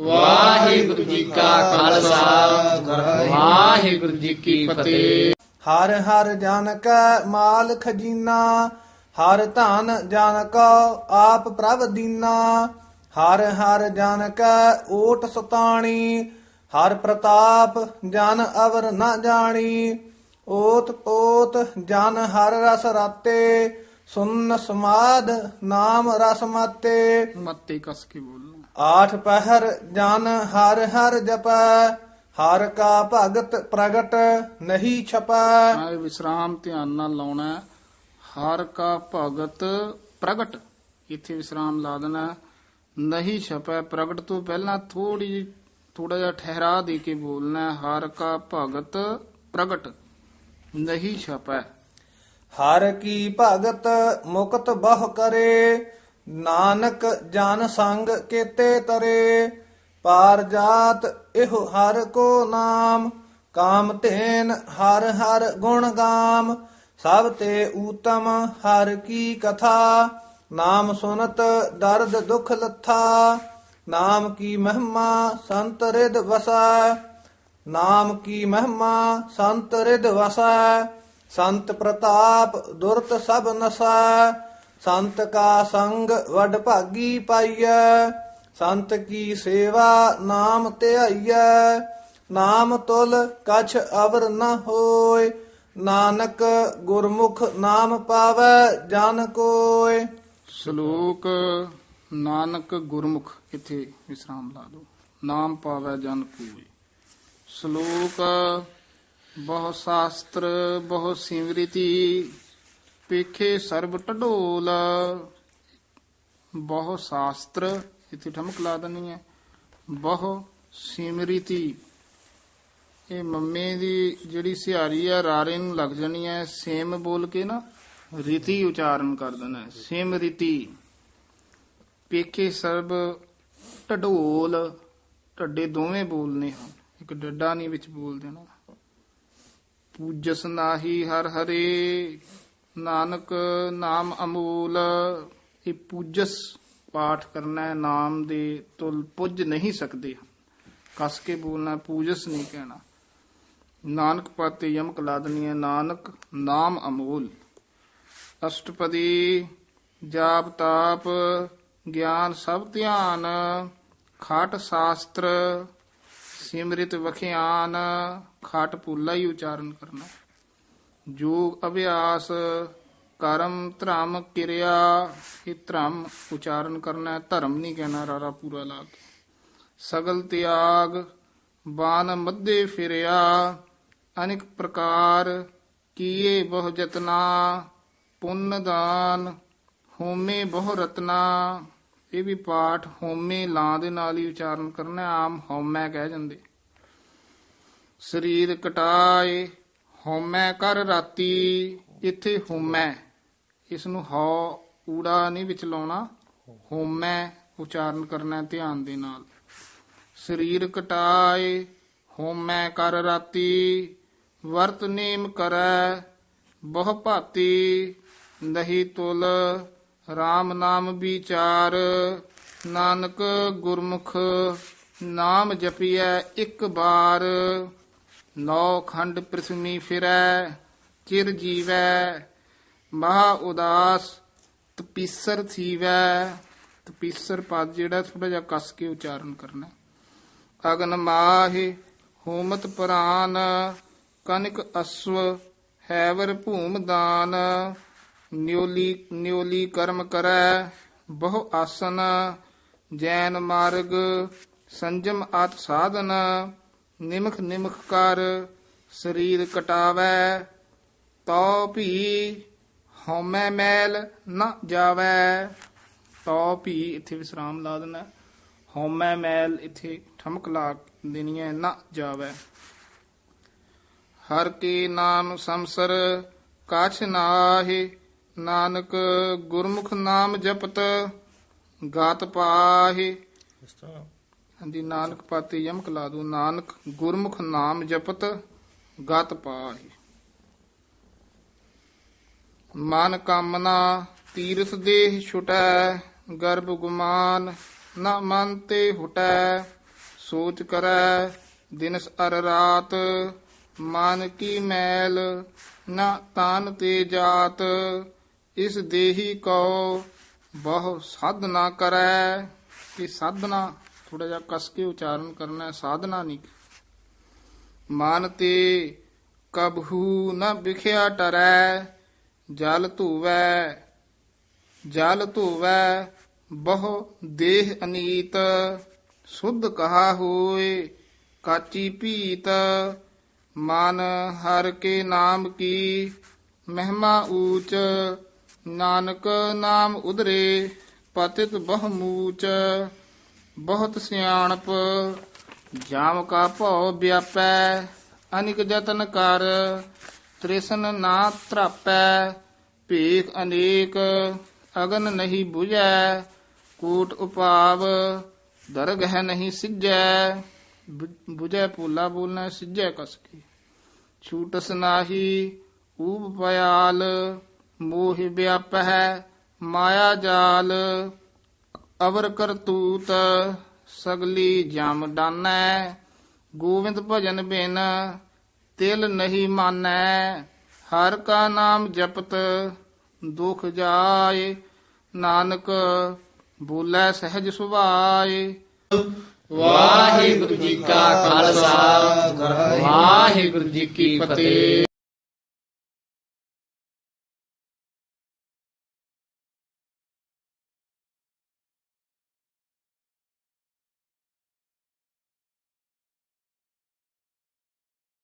ਵਾਹਿਗੁਰੂ ਜੀ ਕਾ ਖਾਲਸਾ। ਵਾਹਿਗੁਰੂ ਜੀ ਕੀ ਫਤਿਹ। ਹਰ ਹਰ ਜਨ ਕੈ ਮਾਲ ਖਜੀਨਾ ਹਰ ਧਨ ਜਨ ਕੋ ਆਪ ਪ੍ਰਭ ਦੀਨਾ। ਹਰ ਹਰ ਜਨ ਕੈ ਓਟ ਸਤਾਣੀ ਹਰ ਪ੍ਰਤਾਪ ਜਨ ਅਵਰ ਨ ਜਾਣੀ। ਓਤ ਪੋਤ ਜਨ ਹਰ ਰਸ ਰਾਤੇ ਸੁਨ ਸਮਾਦ ਨਾਮ ਰਸ ਮਾਤੇ। ਮੱਤੇ ਕਸ ਕੇ ਬੋਲਣਾ ਆਠ ਪਹਿਰ ਜਨ ਹਰ ਹਰ ਜਪੈ ਹਰ ਕਾ ਭਗਤ ਪ੍ਰਗਟ ਨਹੀਂ ਛਪੈ ਆਏ ਵਿਸਰਾਮ ਧਿਆਨ ਨਾਲ ਲਾਉਣਾ ਹੈ। ਹਰ ਕਾ ਭਗਤ ਪ੍ਰਗਟ ਇੱਥੇ ਵਿਸਰਾਮ ਲਾ ਦੇਣਾ ਹੈ। ਨਹੀਂ ਛਪੈ ਪ੍ਰਗਟ ਤੋਂ ਪਹਿਲਾਂ ਥੋੜੀ ਥੋੜਾ ਜਿਹਾ ਠਹਿਰਾ ਦੇ ਕੇ ਬੋਲਣਾ ਹੈ। ਹਰ ਕਾ ਭਗਤ ਪ੍ਰਗਟ ਨਹੀਂ ਛਪੈ ਹਰ ਕੀ ਭਗਤ ਮੁਕਤ ਬਹੁ ਕਰੇ ਨਾਨਕ ਜਨ ਸੰਗ ਕੇਤੇ ਤਰੇ ਪਾਰ ਜਾਤ ਇਹੋ ਹਰ ਕੋ ਨਾਮ, ਕਾਮ ਧੇਨ ਹਰ ਹਰ ਗੁਣ ਗਾਮ, ਸਭ ਤੇ ਊਤਮ ਹਰ ਕੀ ਕਥਾ, ਨਾਮ ਸੁਨਤ ਦਰਦ ਦੁਖ ਲੱਥਾ, ਨਾਮ ਕੀ ਮਹਿਮਾ ਸੰਤ ਰਿਦ ਵਸੈ, ਨਾਮ ਕੀ ਮਹਿਮਾ ਸੰਤ ਰਿਦ ਵਸੈ, ਸੰਤ ਪ੍ਰਤਾਪ ਦੁਰਤ ਸਭ ਨਸੈ ਸੰਤ ਕਾ ਸੰਗ ਵਡ ਭਾਗੀ ਪਾਈਐ, ਸੰਤ ਕੀ ਸੇਵਾ ਨਾਮ ਧਿਆਈਐ। ਨਾਮ ਤੁਲ ਕਛ ਅਵਰ ਨ ਹੋਏ, ਨਾਨਕ ਗੁਰਮੁਖ ਨਾਮ ਪਾਵੈ ਜਨ ਕੋਇ ਸ਼ਲੋਕ ਨਾਨਕ ਗੁਰਮੁਖ, ਇੱਥੇ ਵਿਸਰਾਮ ਲਾ ਦੋ ਨਾਮ ਪਾਵੈ ਜਨ ਕੋਈ ਸ਼ਲੋਕ ਬਹੁ ਸ਼ਾਸਤਰ ਬਹੁ ਸਿਮ੍ਰਿਤੀ ਪੇਖੇ ਸਰਬ ਟਢੋਲ ਬਹੁ ਸ਼ਾਸਤਰ, ਇੱਥੇ ਠਮਕ ਲਾ ਦਨੀ ਹੈ। ਬਹੁ ਸਿਮ੍ਰਿਤੀ। ਇਹ ਮੰਮੇ ਦੀ ਜਿਹੜੀ ਸਿਹਾਰੀ ਆ, ਰਾਰੇ ਨੂੰ ਲੱਗ ਜਾਣੀ ਹੈ ਸੇਮ ਬੋਲ ਕੇ ਨਾ, ਰੀਤੀ ਉਚਾਰਨ ਕਰ ਦੇਣਾ ਸੇਮ ਰੀਤੀ। ਪੇਖੇ ਸਰਬ ਢਡੋਲ। ਢੱਡੇ ਦੋਵੇਂ ਬੋਲਨੇ ਹਨ ਇੱਕ ਡੱਡਾ ਨਹੀਂ ਵਿੱਚ ਬੋਲ ਦੇਣਾ ਪੂਜਸ ਨਾਹੀ ਹਰ ਹਰੇ। ਨਾਨਕ ਨਾਮ ਅਮੂਲ ਇਹ ਪੂਜਸ ਪਾਠ ਕਰਨਾ ਹੈ ਨਾਮ ਦੇ ਤੁਲ ਪੁੱਜ ਨਹੀਂ ਸਕਦੇ ਕਸ ਕੇ ਬੋਲਣਾ ਪੂਜਸ ਨਹੀਂ ਕਹਿਣਾ ਨਾਨਕ ਪਾਤੇ ਯਮਕ ਲਾਦਨੀ ਹੈ ਨਾਨਕ ਨਾਮ ਅਮੂਲ ਅਸ਼ਟਪਦੀ ਜਾਪ ਤਾਪ ਗਿਆਨ ਸਭ ਧਿਆਨ ਖਾਟ ਸ਼ਾਸਤਰ ਸਿਮਰਿਤ ਵਖਿਆਨ ਖਾਟ ਪੁੱਲਾ ਹੀ ਉਚਾਰਨ ਕਰਨਾ ਜੋਗ ਅਭਿਆਸ ਕਰਮ ਧਰਮ ਕਿਰਿਆ, ਇਹ ਧਰਮ ਉਚਾਰਨ ਕਰਨਾ ਹੈ, ਧਰਮ ਨਹੀਂ ਕਹਿਣਾ, ਰਾਰਾ ਪੂਰਾ ਲਾ ਕੇ। ਸਗਲ ਤਿਆਗ ਬਾਨ ਮੱਦੇ ਫਿਰਿਆ, ਅਨੇਕ ਪ੍ਰਕਾਰ ਕੀਏ ਬਹੁ ਜਤਨਾ ਪੁੰਨ ਦਾਨ, ਹੋਮੇ ਬਹੁ ਰਤਨਾ। ਇਹ ਵੀ ਪਾਠ ਹੋਮੇ ਲਾਂ ਦੇ ਨਾਲ ਹੀ ਉਚਾਰਨ ਕਰਨਾ ਆਮ ਹੋਮੈ ਕਹਿ ਜਾਂਦੇ। ਸਰੀਰ ਕਟਾਏ ਹਉਮੈ ਕਰ ਰਾਤੀ, ਇੱਥੇ ਹੋਮੈ ਇਸ ਨੂੰ ਹਉ ਊੜਾ ਨਹੀਂ ਵਿੱਚ ਲਾਉਣਾ ਹੋਮੈ ਉਚਾਰਨ ਕਰਨਾ ਧਿਆਨ ਦੇ ਨਾਲ। ਸਰੀਰ ਕਟਾਏ ਹੋਮੈ ਕਰ ਰਾਤੀ, ਵਰਤ ਨੇਮ ਕਰੈ, ਬਹੁ ਭਾਤੀ, ਨਹੀਂ ਤੁਲ RAM ਨਾਮ ਵਿਚਾਰ, ਨਾਨਕ ਗੁਰਮੁਖ, ਨਾਮ ਜਪੀਐ ਇੱਕ ਬਾਰ। ਨੌ ਖੰਡ ਪ੍ਰਿਥਵੀ ਫਿਰੈ, ਚਿਰ ਜੀਵੈ, ਮਹਾ ਉਦਾਸ, ਤਪੀਸਰ ਥੀਵੈ। ਤਪੀਸਰ ਪਦ ਜਿਹੜਾ ਥੋੜਾ ਜਿਹਾ ਕੱਸ ਕੇ ਉਚਾਰਨ ਕਰਨਾ ਅਗਨ ਮਾਹਿ ਹੋਮਤ ਪ੍ਰਾਨ, ਕਨਿਕ ਅਸਵ ਹੈਵਰ ਭੂਮ ਦਾਨ। ਨਿਉਲੀ ਨਿਉਲੀ ਕਰਮ ਕਰੈ, ਬਹੁ ਆਸਨ, ਜੈਨ ਮਾਰਗ, ਸੰਜਮ ਆਤ ਸਾਧਨ। ਨਿਮਖ ਨਿਮਖ ਕਰ ਸਰੀਰ ਕਟਾਵੈ ਤੋ ਭੀ ਹਉਮੈ ਮੈਲ ਨ ਜਾਵੈ। ਤੋ ਭੀ ਇੱਥੇ ਵਿਸਰਾਮ ਲਾ ਦੇਣਾ, ਹਉਮੈ ਮੈਲ ਇੱਥੇ ਠਮਕ ਲਾ ਦੇਣੀ ਹੈ ਨਾ ਜਾਵੈ। ਹਰ ਕੇ ਨਾਮ ਸੰਸਰ, ਕਾਛ ਨਾਹੀ ਨਾਨਕ, ਗੁਰਮੁਖ ਨਾਮ ਜਪਤ, ਗਾਤ ਪਾਹੀ। ਹਾਂਜੀ ਨਾਨਕ ਪਾਤੇ ਯਮਕ ਲਾ ਦੂ ਨਾਨਕ ਗੁਰਮੁਖ ਨਾਮ ਜਪਤ ਗਤ ਪਾਹੀ। ਮਨ ਕਾਮਨਾ ਤੀਰਥ ਦੇਹ ਛੁਟੈ, ਗਰਭ ਗੁਮਾਨ ਨਾ ਮਨ ਤੇ ਹੁਟੈ। ਸੋਚ ਕਰੈ, ਦਿਨਸ ਅਰ ਰਾਤ, ਮਨ ਕੀ ਮੈਲ ਨਾ ਤਾਨ ਤੇ ਜਾਤ। ਇਸ ਦੇਹੀ ਕੋ ਬਹੁ ਸਾਧਨਾ ਕਰੈ ਇਹ ਸਾਧਨਾ ਥੋੜਾ ਜਿਹਾ ਕਸ ਕੇ ਉਚਾਰਨ ਕਰਨਾ ਹੈ, ਸਾਧਨਾ ਨਹੀਂ। ਮਨ ਤੇ ਕਬਹੂ ਨਾ ਵਿਖਿਆ ਟਰੈ ਜਲ ਧੂਵੈ ਜਲ ਧੂਵੈ, ਬਹੁ ਦੇਹ ਅਨੀਤ, ਸੁਧ ਕਹਾ ਹੋਏ, ਕਾਚੀ ਪੀਤ ਮਨ ਹਰ ਕੇ ਨਾਮ ਕੀ, ਮਹਿਮਾ ਊਚ, ਨਾਨਕ ਨਾਮ ਉਧਰੇ, ਪਤਿਤ ਬਹੁ ਮੂਚ। ਬਹੁਤ ਸਿਆਣਪ, ਜਾਮ ਕਾ ਭਉ ਵਿਆਪੈ, ਅਨਿਕ ਜਤਨ ਕਰ, ਤ੍ਰਿਸ਼ਨ ਨਾ ਤਰਾਪੈ, ਭੇਖ ਅਨੇਕ, ਅਗਨ ਨਹੀਂ 부ਜੈ ਕੂਟ ਉਪਾਵ ਦਰਗ ਨਹੀਂ ਸਿੱਜੈ 부ਜੈ ਪੂਲਾ ਬੋਲਣਾ ਸਿੱਜੈ ਕਸ ਛੂਟਸ ਨਾਹੀ, ਊਬ ਪਿਆਲ ਮੋਹ ਵਿਆਪ ਹੈ ਮਾਇਆ ਜਾਲ ਅਵਰ ਕਰਤੂਤ ਸਗਲੀ ਜਮ ਡਾਨੈ, ਗੋਵਿੰਦ ਭਜਨ ਬਿਨ ਤਿਲ ਨਹੀਂ ਮਾਨੈ, ਹਰ ਕਾ ਨਾਮ ਜਪਤ ਦੁਖ ਜਾਏ, ਨਾਨਕ ਬੋਲੇ ਸਹਿਜ ਸੁਭਾਏ। ਵਾਹਿਗੁਰੂ ਜੀ ਕਾ ਖਾਲਸਾ, ਵਾਹਿਗੁਰੂ ਜੀ ਕੀ ਫਤਿਹ।